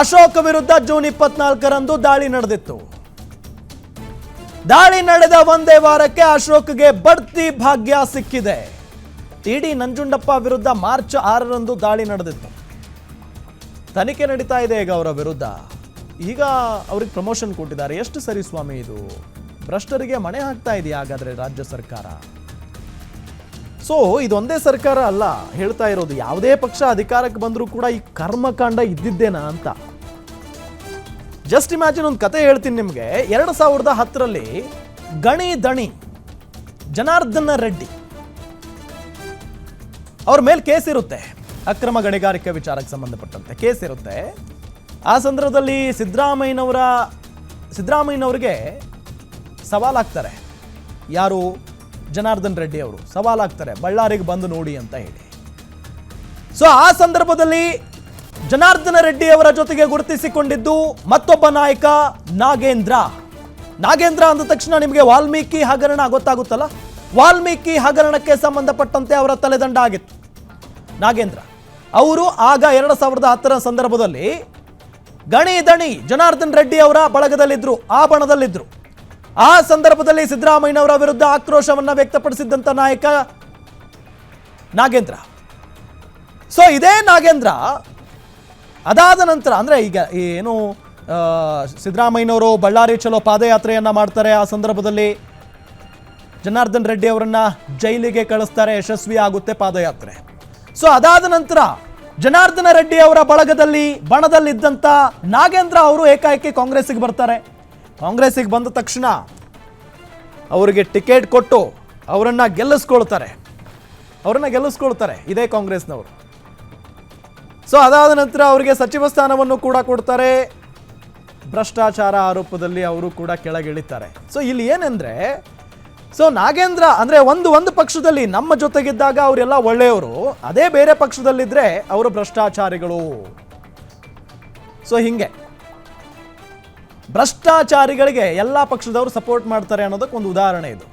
ಅಶೋಕ್ ವಿರುದ್ಧ ಜೂನ್ ಇಪ್ಪತ್ನಾಲ್ಕರಂದು ದಾಳಿ ನಡೆದಿತ್ತು. ದಾಳಿ ನಡೆದ ಒಂದೇ ವಾರಕ್ಕೆ ಅಶೋಕ್ಗೆ ಬಡ್ತಿ ಭಾಗ್ಯ ಸಿಕ್ಕಿದೆ. ಟಿಡಿ ನಂಜುಂಡಪ್ಪ ವಿರುದ್ಧ ಮಾರ್ಚ್ ಆರರಂದು ದಾಳಿ ನಡೆದಿತ್ತು. ತನಿಖೆ ನಡೀತಾ ಇದೆ ಈಗ ಅವರ ವಿರುದ್ಧ. ಈಗ ಅವ್ರಿಗೆ ಪ್ರಮೋಷನ್ ಕೊಟ್ಟಿದ್ದಾರೆ. ಎಷ್ಟು ಸರಿ ಸ್ವಾಮಿ ಇದು? ಭ್ರಷ್ಟರಿಗೆ ಮಣೆ ಹಾಕ್ತಾ ಇದೆಯಾ ಹಾಗಾದ್ರೆ ರಾಜ್ಯ ಸರ್ಕಾರ? ಸೊ ಇದೊಂದೇ ಸರ್ಕಾರ ಅಲ್ಲ. ಹೇಳ್ತಾ ಇರೋದು ಯಾವುದೇ ಪಕ್ಷ ಅಧಿಕಾರಕ್ಕೆ ಬಂದರೂ ಕೂಡ ಈ ಕರ್ಮಕಾಂಡ ಇದ್ದಿದ್ದೇನಾ ಅಂತ. ಜಸ್ಟ್ ಇಮ್ಯಾಜಿನ್ ಒಂದು ಕತೆ ಹೇಳ್ತೀನಿ ನಿಮಗೆ. ಎರಡು ಸಾವಿರದ ಹತ್ತರಲ್ಲಿ ಗಣಿ ದಣಿ, ಜನಾರ್ದನ ರೆಡ್ಡಿ ಅವ್ರ ಮೇಲೆ ಕೇಸ್ ಇರುತ್ತೆ. ಅಕ್ರಮ ಗಣಿಗಾರಿಕೆ ವಿಚಾರಕ್ಕೆ ಸಂಬಂಧಪಟ್ಟಂತೆ ಕೇಸ್ ಇರುತ್ತೆ. ಆ ಸಂದರ್ಭದಲ್ಲಿ ಸಿದ್ದರಾಮಯ್ಯನವರ, ಸಿದ್ದರಾಮಯ್ಯನವ್ರಿಗೆ ಸವಾಲಾಗ್ತಾರೆ. ಯಾರು? ಜನಾರ್ದನ್ ರೆಡ್ಡಿ ಅವರು ಸವಾಲಾಗ್ತಾರೆ, ಬಳ್ಳಾರಿಗೆ ಬಂದು ನೋಡಿ ಅಂತ ಹೇಳಿ. ಸೊ ಆ ಸಂದರ್ಭದಲ್ಲಿ ಜನಾರ್ದನ ರೆಡ್ಡಿ ಅವರ ಜೊತೆಗೆ ಗುರುತಿಸಿಕೊಂಡಿದ್ದು ಮತ್ತೊಬ್ಬ ನಾಯಕ ನಾಗೇಂದ್ರ. ನಾಗೇಂದ್ರ ಅಂದ ತಕ್ಷಣ ನಿಮಗೆ ವಾಲ್ಮೀಕಿ ಹಗರಣ ಗೊತ್ತಾಗುತ್ತಲ್ಲ? ವಾಲ್ಮೀಕಿ ಹಗರಣಕ್ಕೆ ಸಂಬಂಧಪಟ್ಟಂತೆ ಅವರ ತಲೆದಂಡ ಆಗಿತ್ತು. ನಾಗೇಂದ್ರ, ಅವರು ಆಗ ಎರಡು ಸಾವಿರದ ಹತ್ತರ ಸಂದರ್ಭದಲ್ಲಿ ಗಣಿ ದಣಿ ಜನಾರ್ದನ್ ರೆಡ್ಡಿ ಅವರ ಬಳಗದಲ್ಲಿದ್ದರು ಆ ಬಣದಲ್ಲಿದ್ರು. ಆ ಸಂದರ್ಭದಲ್ಲಿ ಸಿದ್ದರಾಮಯ್ಯನವರ ವಿರುದ್ಧ ಆಕ್ರೋಶವನ್ನ ವ್ಯಕ್ತಪಡಿಸಿದ್ದಂಥ ನಾಯಕ ನಾಗೇಂದ್ರ. ಸೊ ಇದೇ ನಾಗೇಂದ್ರ. ಅದಾದ ನಂತರ, ಅಂದರೆ ಈಗ ಏನು ಸಿದ್ದರಾಮಯ್ಯನವರು ಬಳ್ಳಾರಿ ಚಲೋ ಪಾದಯಾತ್ರೆಯನ್ನ ಮಾಡ್ತಾರೆ ಆ ಸಂದರ್ಭದಲ್ಲಿ. ಜನಾರ್ದನ್ ರೆಡ್ಡಿ ಅವರನ್ನ ಜೈಲಿಗೆ ಕಳಿಸ್ತಾರೆ, ಯಶಸ್ವಿ ಆಗುತ್ತೆ ಪಾದಯಾತ್ರೆ. ಸೊ ಅದಾದ ನಂತರ ಜನಾರ್ದನ ರೆಡ್ಡಿ ಅವರ ಬಳಗದಲ್ಲಿ ಬಣದಲ್ಲಿದ್ದಂಥ ನಾಗೇಂದ್ರ ಅವರು ಏಕಾಏಕಿ ಕಾಂಗ್ರೆಸ್ಸಿಗೆ ಬರ್ತಾರೆ. ಕಾಂಗ್ರೆಸ್ಸಿಗೆ ಬಂದ ತಕ್ಷಣ ಅವರಿಗೆ ಟಿಕೆಟ್ ಕೊಟ್ಟು ಅವರನ್ನು ಗೆಲ್ಲಿಸ್ಕೊಳ್ತಾರೆ. ಅವರನ್ನು ಗೆಲ್ಲಿಸ್ಕೊಳ್ತಾರೆ ಇದೇ ಕಾಂಗ್ರೆಸ್ನವರು. ಸೊ ಅದಾದ ನಂತರ ಅವರಿಗೆ ಸಚಿವ ಸ್ಥಾನವನ್ನು ಕೂಡ ಕೊಡ್ತಾರೆ. ಭ್ರಷ್ಟಾಚಾರ ಆರೋಪದಲ್ಲಿ ಅವರು ಕೂಡ ಕೆಳಗಿಳಿತಾರೆ. ಸೊ ಇಲ್ಲಿ ಏನಂದ್ರೆ ಸೊ ನಾಗೇಂದ್ರ ಅಂದ್ರೆ ಒಂದು ಒಂದು ಪಕ್ಷದಲ್ಲಿ ನಮ್ಮ ಜೊತೆಗಿದ್ದಾಗ ಅವರೆಲ್ಲ ಒಳ್ಳೆಯವರು, ಅದೇ ಬೇರೆ ಪಕ್ಷದಲ್ಲಿದ್ದರೆ ಅವರು ಭ್ರಷ್ಟಾಚಾರಿಗಳು. ಸೊ ಹಿಂಗೆ. ಭ್ರಷ್ಟಾಚಾರಿಗಳಿಗೆ ಎಲ್ಲ ಪಕ್ಷದವರು ಸಪೋರ್ಟ್ ಮಾಡ್ತಾರೆ ಅನ್ನೋದಕ್ಕೆ ಒಂದು ಉದಾಹರಣೆ ಇದು.